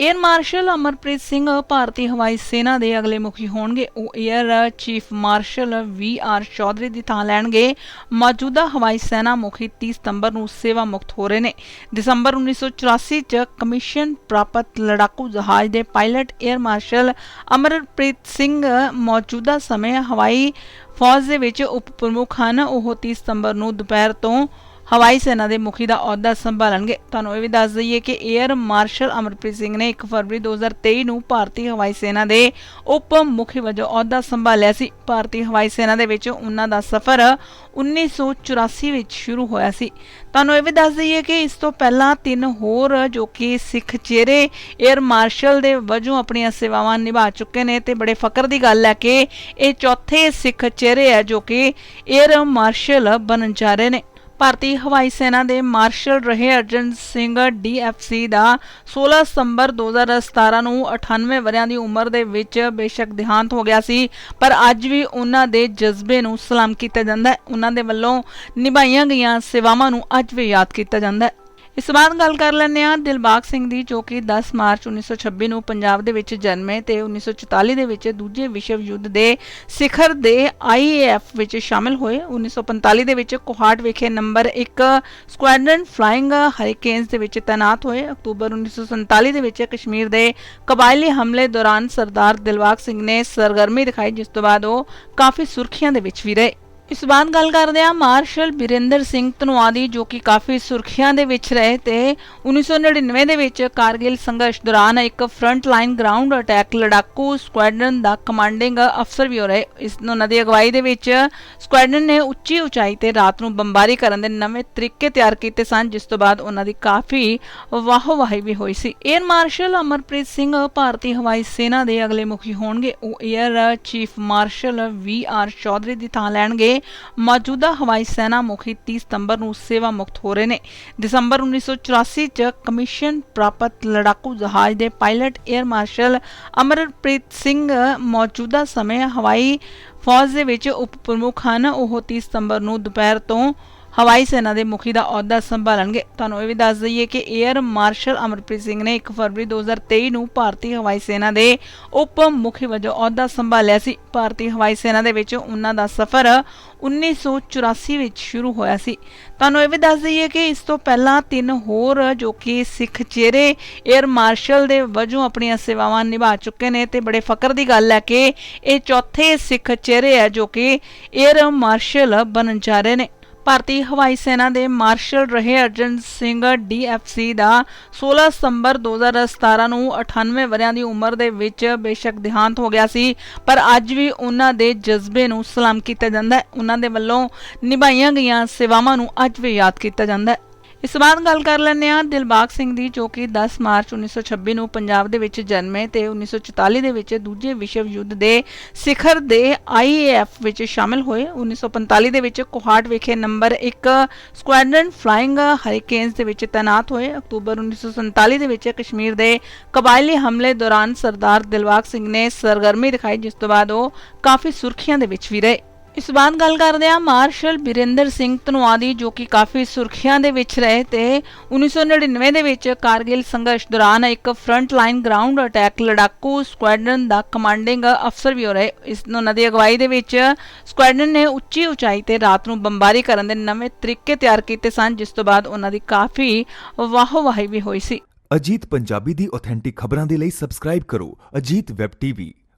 Air marshal Amarpreet Singh ਭਾਰਤੀ ਹਵਾਈ ਸੈਨਾ ਦੇ ਅਗਲੇ ਮੁਖੀ ਹੋਣਗੇ। ਉਹ air chief marshal V R Chaudhary ਦੀ ਥਾਂ ਲੈਣਗੇ। ਮੌਜੂਦਾ ਹਵਾਈ ਸੈਨਾ ਮੁਖੀ 30 ਸਤੰਬਰ ਨੂੰ ਸੇਵਾ ਮੁਕਤ ਹੋ ਰਹੇ ਨੇ। ਦਸੰਬਰ 1984 ਚ ਕਮਿਸ਼ਨ ਪ੍ਰਾਪਤ ਲੜਾਕੂ ਜਹਾਜ਼ ਦੇ pilot air marshal Amarpreet Singh ਮੌਜੂਦਾ ਸਮੇਂ ਹਵਾਈ ਫੌਜ ਦੇ ਵਿੱਚ ਉਪ ਪ੍ਰਮੁੱਖ ਹਨ। ਉਹ 30 ਸਤੰਬਰ ਨੂੰ ਦੁਪਹਿਰ ਤੋਂ ਹਵਾਈ ਸੈਨਾ ਦੇ ਮੁਖੀ ਦਾ ਅਹੁਦਾ ਸੰਭਾਲਣਗੇ। ਤੁਹਾਨੂੰ ਇਹ ਵੀ ਦੱਸ ਦਈਏ ਕਿ 에ਅਰ ਮਾਰਸ਼ਲ ਅਮਰਪ੍ਰੀਤ ਸਿੰਘ ਨੇ 1 ਫਰਵਰੀ 2023 ਨੂੰ ਭਾਰਤੀ ਹਵਾਈ ਸੈਨਾ ਦੇ ਉਪ ਮੁਖੀ ਵਜੋਂ ਅਹੁਦਾ ਸੰਭਾਲਿਆ ਸੀ। ਭਾਰਤੀ ਹਵਾਈ ਸੈਨਾ ਦੇ ਵਿੱਚ ਉਹਨਾਂ ਦਾ ਸਫ਼ਰ 1984 ਵਿੱਚ ਸ਼ੁਰੂ ਹੋਇਆ ਸੀ। ਤੁਹਾਨੂੰ ਇਹ ਵੀ ਦੱਸ ਦਈਏ ਕਿ ਇਸ ਤੋਂ ਪਹਿਲਾਂ ਤਿੰਨ ਹੋਰ ਜੋ ਕਿ ਸਿੱਖ ਚਿਹਰੇ 에ਅਰ ਮਾਰਸ਼ਲ ਦੇ ਵਜੋਂ ਆਪਣੀਆਂ ਸੇਵਾਵਾਂ ਨਿਭਾ ਚੁੱਕੇ ਨੇ ਤੇ ਬੜੇ ਫਕਰ ਦੀ ਗੱਲ ਹੈ ਕਿ ਇਹ ਚੌਥੇ ਸਿੱਖ ਚਿਹਰੇ ਹੈ ਜੋ ਕਿ 에ਅਰ ਮਾਰਸ਼ਲ ਬਣਨ ਜਾ ਰਹੇ ਨੇ। ਭਾਰਤੀ ਹਵਾਈ ਸੈਨਾ ਦੇ ਮਾਰਸ਼ਲ ਰਹੇ ਅਰਜਨ ਸਿੰਘ ਡੀਐਫਸੀ ਦਾ 16 ਸਤੰਬਰ 2017 ਨੂੰ 98 ਵਰਿਆਂ ਦੀ ਉਮਰ ਦੇ ਵਿੱਚ ਬੇਸ਼ੱਕ ਦੇਹਾਂਤ ਹੋ ਗਿਆ ਸੀ, ਪਰ ਅੱਜ ਵੀ ਉਹਨਾਂ ਦੇ ਜਜ਼ਬੇ ਨੂੰ ਸਲਾਮ ਕੀਤਾ ਜਾਂਦਾ ਹੈ। ਉਹਨਾਂ ਦੇ ਵੱਲੋਂ ਨਿਭਾਈਆਂ ਗਈਆਂ ਸੇਵਾਵਾਂ ਨੂੰ ਅੱਜ ਵੀ ਯਾਦ ਕੀਤਾ ਜਾਂਦਾ ਹੈ। ਇਸ ਬਾਅਦ ਗੱਲ ਕਰ ਲੈਂਦੇ ਹਾਂ ਦਿਲਬਾਗ ਸਿੰਘ ਦੀ, ਜੋ ਕਿ 10 ਮਾਰਚ 1926 ਨੂੰ ਪੰਜਾਬ ਦੇ ਵਿੱਚ ਜਨਮੇ ਤੇ 1944 ਦੇ ਵਿੱਚ ਦੂਜੇ ਵਿਸ਼ਵ ਯੁੱਧ ਦੇ ਸਿਖਰ ਦੇ ਆਈਏਐਫ ਵਿੱਚ ਸ਼ਾਮਿਲ ਹੋਏ। 1945 ਦੇ ਵਿੱਚ ਕੋਹਾਟ ਵਿਖੇ ਨੰਬਰ 1 ਸਕੁਐਡਰਨ ਫਲਾਈਂਗ ਹਰੀਕੇਨਸ ਦੇ ਵਿੱਚ ਤਾਇਨਾਤ ਹੋਏ। ਅਕਤੂਬਰ 1947 ਦੇ ਵਿੱਚ ਕਸ਼ਮੀਰ ਦੇ ਕਬਾਇਲੀ ਹਮਲੇ ਦੌਰਾਨ ਸਰਦਾਰ ਦਿਲਬਾਗ ਸਿੰਘ ਨੇ ਸਰਗਰਮੀ ਦਿਖਾਈ, ਜਿਸ ਤੋਂ ਬਾਅਦ ਉਹ ਕਾਫੀ ਸੁਰਖੀਆਂ ਦੇ ਵਿੱਚ ਵੀ ਰਹੇ। ਇਸ ਬਾਅਦ ਗੱਲ ਕਰਦੇ ਹਾਂ, ਮਾਰਸ਼ਲ ਬਿਰਿੰਦਰ ਸਿੰਘ ਧਨੋਆ ਦੀ ਜੋ ਕਿ ਕਾਫੀ ਸੁਰਖੀਆਂ ਦੇ ਵਿੱਚ ਰਹੇ ਤੇ 1999 ਦੇ ਵਿੱਚ ਕਾਰਗਿਲ ਸੰਘਰਸ਼ ਦੌਰਾਨ ਇੱਕ ਫਰੰਟ ਲਾਈਨ ਗਰਾਊਂਡ ਅਟੈਕ ਲੜਾਕੂ ਸਕੁਐਡਰਨ ਦਾ ਕਮਾਂਡਿੰਗ ਅਫਸਰ ਵੀ ਹੋ ਰਹੇ। ਇਸ ਨੂੰ ਉਹਨਾਂ ਦੀ ਅਗਵਾਈ ਦੇ ਵਿੱਚ ਸਕੁਐਡਰਨ ਨੇ ਉੱਚੀ ਉਚਾਈ ਤੇ ਰਾਤ ਨੂੰ ਬੰਬਾਰੀ ਕਰਨ ਦੇ ਨਵੇਂ ਤਰੀਕੇ ਤਿਆਰ ਕੀਤੇ ਸਨ, ਜਿਸ ਤੋਂ ਬਾਅਦ ਉਹਨਾਂ ਦੀ ਕਾਫੀ ਵਾਹਵਾਹੀ ਵੀ ਹੋਈ ਸੀ। 에ਅਰ ਮਾਰਸ਼ਲ ਅਮਰਪ੍ਰੀਤ ਸਿੰਘ ਭਾਰਤੀ ਹਵਾਈ ਸੈਨਾ ਦੇ ਅਗਲੇ ਮੁਖੀ ਹੋਣਗੇ। ਉਹ air chief marshal V R Chaudhary ਦੀ ਥਾਂ ਲੈਣਗੇ। ਮੌਜੂਦਾ ਹਵਾਈ ਸੈਨਾ ਮੁਖੀ 30 ਸਤੰਬਰ ਨੂੰ ਸੇਵਾ ਮੁਕਤ ਹੋ ਰਹੇ ਨੇ। ਦਸੰਬਰ 1984 ਚ ਕਮਿਸ਼ਨ ਪ੍ਰਾਪਤ ਲੜਾਕੂ ਜਹਾਜ਼ ਦੇ pilot air marshal Amarpreet Singh ਮੌਜੂਦਾ ਸਮੇਂ ਹਵਾਈ ਫੌਜ ਦੇ ਵਿੱਚ ਉਪ ਪ੍ਰਮੁੱਖ ਹਨ। ਉਹ 30 ਸਤੰਬਰ ਨੂੰ ਦੁਪਹਿਰ ਤੋਂ ਹਵਾਈ ਸੈਨਾ ਦੇ ਮੁਖੀ ਦਾ ਅਹੁਦਾ ਸੰਭਾਲਣਗੇ। ਤੁਹਾਨੂੰ ਇਹ ਵੀ ਦੱਸ ਦਈਏ ਕਿ 에ਅਰ ਮਾਰਸ਼ਲ ਅਮਰਪ੍ਰੀਤ ਸਿੰਘ ਨੇ 1 ਫਰਵਰੀ 2023 ਨੂੰ ਭਾਰਤੀ ਹਵਾਈ ਸੈਨਾ ਦੇ ਉਪ ਮੁਖੀ ਵਜੋਂ ਅਹੁਦਾ ਸੰਭਾਲਿਆ ਸੀ। ਭਾਰਤੀ ਹਵਾਈ ਸੈਨਾ ਦੇ ਵਿੱਚ ਉਹਨਾਂ ਦਾ ਸਫ਼ਰ 1984 ਵਿੱਚ ਸ਼ੁਰੂ ਹੋਇਆ ਸੀ। ਤੁਹਾਨੂੰ ਇਹ ਵੀ ਦੱਸ ਦਈਏ ਕਿ ਇਸ ਤੋਂ ਪਹਿਲਾਂ ਤਿੰਨ ਹੋਰ ਜੋ ਕਿ ਸਿੱਖ ਚਿਹਰੇ 에ਅਰ ਮਾਰਸ਼ਲ ਦੇ ਵਜੋਂ ਆਪਣੀਆਂ ਸੇਵਾਵਾਂ ਨਿਭਾ ਚੁੱਕੇ ਨੇ ਤੇ ਬੜੇ ਫਕਰ ਦੀ ਗੱਲ ਹੈ ਕਿ ਇਹ ਚੌਥੇ ਸਿੱਖ ਚਿਹਰੇ ਹੈ ਜੋ ਕਿ 에ਅਰ ਮਾਰਸ਼ਲ ਬਣਨ ਜਾ ਰਹੇ ਨੇ। ਭਾਰਤੀ ਹਵਾਈ ਸੈਨਾ ਦੇ ਮਾਰਸ਼ਲ ਰਹੇ ਅਰਜਨ ਸਿੰਘ ਡੀਐਫਸੀ ਦਾ 16 ਸਤੰਬਰ 2017 ਨੂੰ 98 ਵਰਿਆਂ ਦੀ ਉਮਰ ਦੇ ਵਿੱਚ ਬੇਸ਼ੱਕ ਦੇਹਾਂਤ ਹੋ ਗਿਆ ਸੀ, ਪਰ ਅੱਜ ਵੀ ਉਹਨਾਂ ਦੇ ਜਜ਼ਬੇ ਨੂੰ ਸਲਾਮ ਕੀਤਾ ਜਾਂਦਾ ਹੈ। ਉਹਨਾਂ ਦੇ ਵੱਲੋਂ ਨਿਭਾਈਆਂ ਗਈਆਂ ਸੇਵਾਵਾਂ ਨੂੰ ਅੱਜ ਵੀ ਯਾਦ ਕੀਤਾ ਜਾਂਦਾ ਹੈ। ਇਸ ਤੋਂ ਬਾਅਦ ਗੱਲ ਕਰ ਲੈਂਦੇ ਹਾਂ ਦਿਲਬਾਗ ਸਿੰਘ ਦੀ, ਜੋ ਕਿ 10 ਮਾਰਚ 1926 ਨੂੰ ਪੰਜਾਬ ਦੇ ਵਿੱਚ ਜਨਮੇ ਤੇ 1944 ਦੇ ਵਿੱਚ ਦੂਜੇ ਵਿਸ਼ਵ ਯੁੱਧ ਦੇ ਸਿਖਰ ਦੇ ਆਈਏਐਫ ਵਿੱਚ ਸ਼ਾਮਲ ਹੋਏ। 1945 ਦੇ ਵਿੱਚ ਕੋਹਾਟ ਵਿਖੇ ਨੰਬਰ 1 ਸਕੁਐਡਰਨ ਫਲਾਈਂਗ ਹਰੀਕੇਨਸ ਦੇ ਵਿੱਚ ਤਾਇਨਾਤ ਹੋਏ। ਅਕਤੂਬਰ 1947 ਦੇ ਵਿੱਚ ਕਸ਼ਮੀਰ ਦੇ ਕਬਾਇਲੀ ਹਮਲੇ ਦੌਰਾਨ ਸਰਦਾਰ ਦਿਲਬਾਗ ਸਿੰਘ ਨੇ ਸਰਗਰਮੀ ਦਿਖਾਈ, ਜਿਸ ਤੋਂ ਬਾਅਦ ਉਹ ਕਾਫੀ ਸੁਰਖੀਆਂ ਦੇ ਵਿੱਚ ਵੀ ਰਹੇ। ਇਸ ਬਾਅਦ ਗੱਲ ਕਰਦੇ ਹਾਂ ਮਾਰਸ਼ਲ ਬਿਰਿੰਦਰ ਸਿੰਘ ਧਨੋਆ ਜੋ ਕਿ ਕਾਫੀ ਸੁਰਖੀਆਂ ਦੇ ਵਿੱਚ ਰਹੇ ਤੇ 1999 ਦੇ ਵਿੱਚ ਕਾਰਗਿਲ ਸੰਘਰਸ਼ ਦੌਰਾਨ ਇੱਕ ਫਰੰਟ ਲਾਈਨ ਗਰਾਊਂਡ ਅਟੈਕ ਲੜਾਕੂ ਸਕੁਐਡਰਨ ਦਾ ਕਮਾਂਡਿੰਗ ਅਫਸਰ ਵੀ ਹੋ ਰਹੇ। ਇਸ ਉਹਨਾਂ ਦੀ ਅਗਵਾਈ ਦੇ ਵਿੱਚ ਸਕੁਐਡਰਨ ਨੇ ਉੱਚੀ ਉਚਾਈ ਤੇ ਰਾਤ ਨੂੰ ਬੰਬਾਰੀ ਕਰਨ ਦੇ ਨਵੇਂ ਤਰੀਕੇ ਤਿਆਰ ਕੀਤੇ ਸਨ, ਜਿਸ ਤੋਂ ਬਾਅਦ ਉਹਨਾਂ ਦੀ ਕਾਫੀ ਵਾਹਵਾਹੀ ਵੀ ਹੋਈ ਸੀ। ਅਜੀਤ ਪੰਜਾਬੀ ਦੀ ਆਥੈਂਟਿਕ ਖਬਰਾਂ ਦੇ ਲਈ ਸਬਸਕ੍ਰਾਈਬ ਕਰੋ ਅਜੀਤ ਵੈਬ ਟੀਵੀ